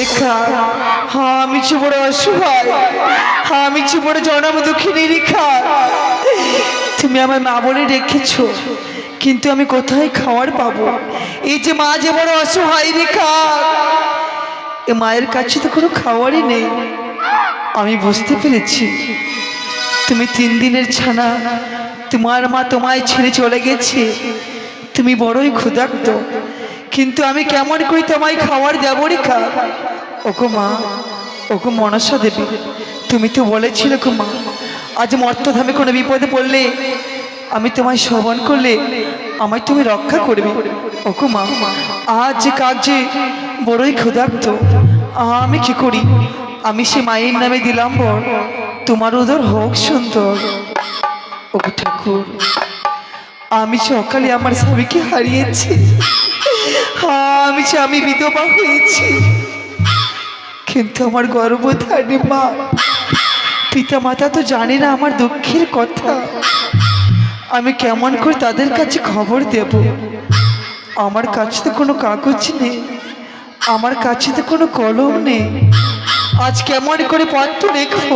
রেখা হ্যাঁ আমি যে বড় অসহায়। হ্যাঁ আমি যে বড় জনম দুঃখিনী রেখা। তুমি আমার মা বলে রেখেছো, কিন্তু আমি কোথায় খাওয়ার পাবো? এই যে মা যে বড় অসহায় রেখা। এ মায়ের কাছে তো কোনো খাওয়ারই নেই। আমি বুঝতে পেরেছি। তুমি তিন দিনের ছানা। তোমার মা তোমায় ছেড়ে চলে গেছে। তুমি বড়ই ক্ষুধার্ত। কিন্তু আমি কেমন করি তোমায় খাওয়ার দেবো রেখা? ওগো মা, ওগো মনসা দেবী, তুমি তো বলেছিলে গো মা, আজ মর্তধামে কোনো বিপদে পড়লে আমি তোমায় শ্রবণ করলে আমায় তুমি রক্ষা করবে। ওগো মা, আজ যে কাজে বড়ই ক্ষুধার্ত, আমি কি করি? আমি সে মায়ের নামে দিলাম বর, তোমার উদর হোক সুন্দর। ওগো ঠাকুর, আমি সকালে আমার স্বামীকে হারিয়েছি, আমি স্বামী বিধবা হয়েছি কিন্তু আমার গর্ভধারী মা। পিতা মাতা তো জানে না আমার দুঃখের কথা। আমি কেমন করে তাদের কাছে খবর দেব? আমার কাছে তো কোনো কাগজ নেই। আমার কাছে তো কোনো কলম নেই। আজ কেমন করে পত্র লিখব?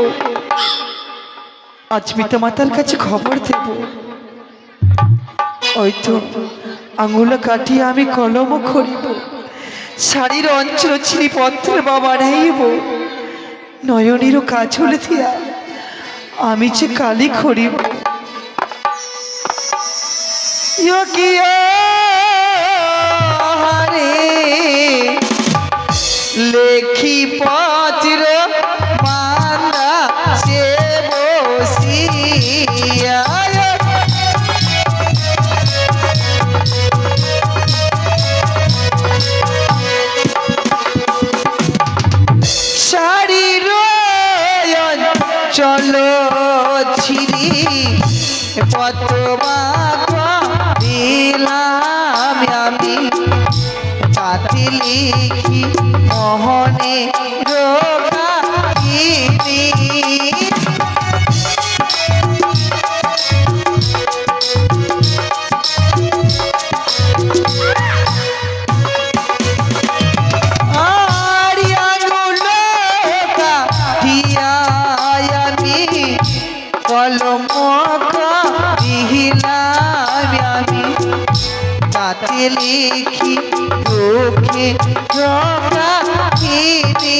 আজ পিতা মাতার কাছে খবর দেব। ওই তো আঙুলা কাটিয়ে আমি কলমও করিব শাড়ির অঞ্চল ছিলি পত্রের বাবা নেইব। নয়নেরও কাজ হলে দিয়া আমি যে কালি খড়িব লেখি পত্র তাতে লিখি মোহনে রোগা তাতে লিখি রোখে রাখিনি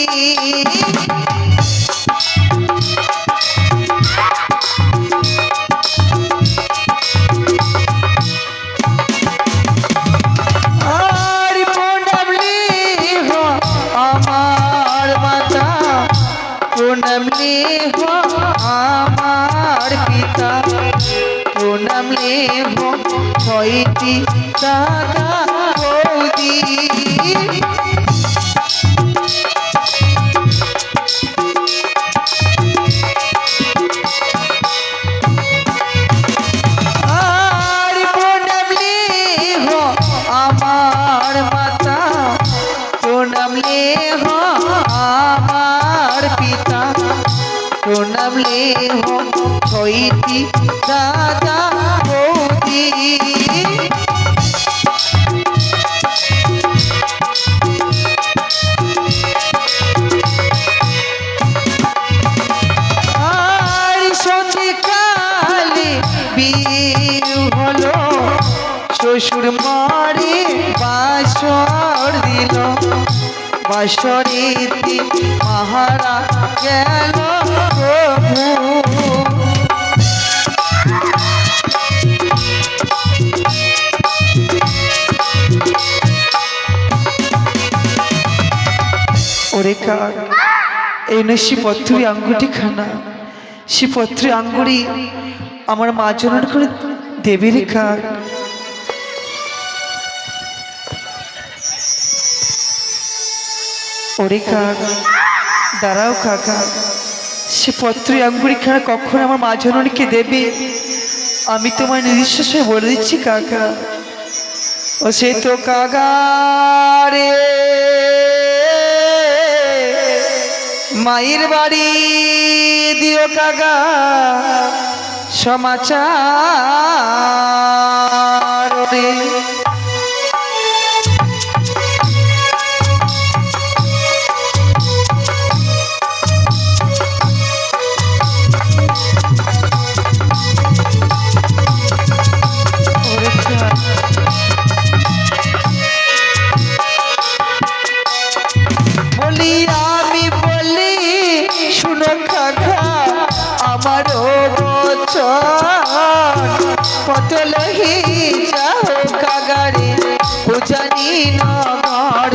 মাতা। প্রণামলি হো আমার পিতা। প্রণামলি হো ছয়টি দাদা শ্বশুর মারে বাসর দিল। বাসরেতে মাহারা গেল ওরে কাক এই নয় আঙ্গুটি খানা শিপত্রী আঙ্গুরি আমার মা জনের করে দেবে রে কাক ওরে কাক দাঁড়াও কাকা। সে পত্রী আঙ্গুরি খানা কখন আমার মা জননীকে দেবে? আমি তোমার নিজস্ব সে বলে দিচ্ছি কাকা। ও সে তো কাগারে মায়ের বাড়ি দিও কাগা সমাচার। বলহি যাও কাগারে ও জানি নগর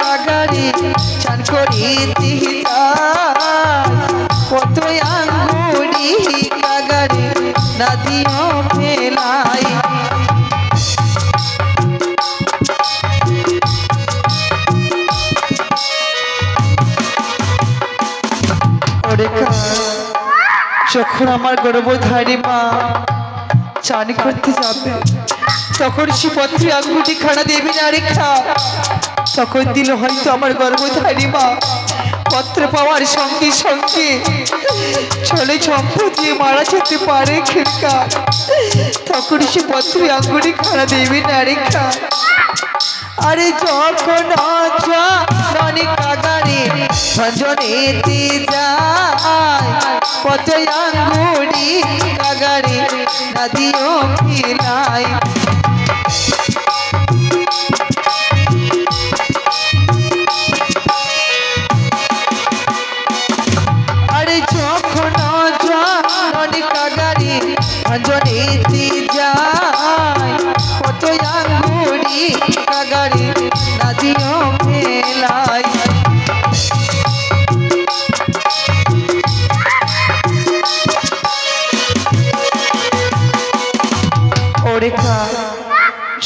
কাগারে চান করি কত আঙ্গুরি কাগারে ফেলাই যখন আমার গর্ভধারী মা চান করতে যাবে, তখন সে পত্রে আঙ্গুটি খাড়া দেবে না রেখা। তখন দিল হয়তো আমার গর্ভধারী মা পত্র পাওয়ার সঙ্গে সঙ্গে চলে চম্পু দিয়ে মারা যেতে পারে খেকা তখন সে পত্রে আঙ্গুটি খানা দেবে না রেখা। আরে যখন রানী কাগারে ভজনেতে যায় কত আঙ্গুড়ি কাগারি নদীও ফিলাই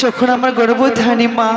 যখন আমার গর্ভধানী মা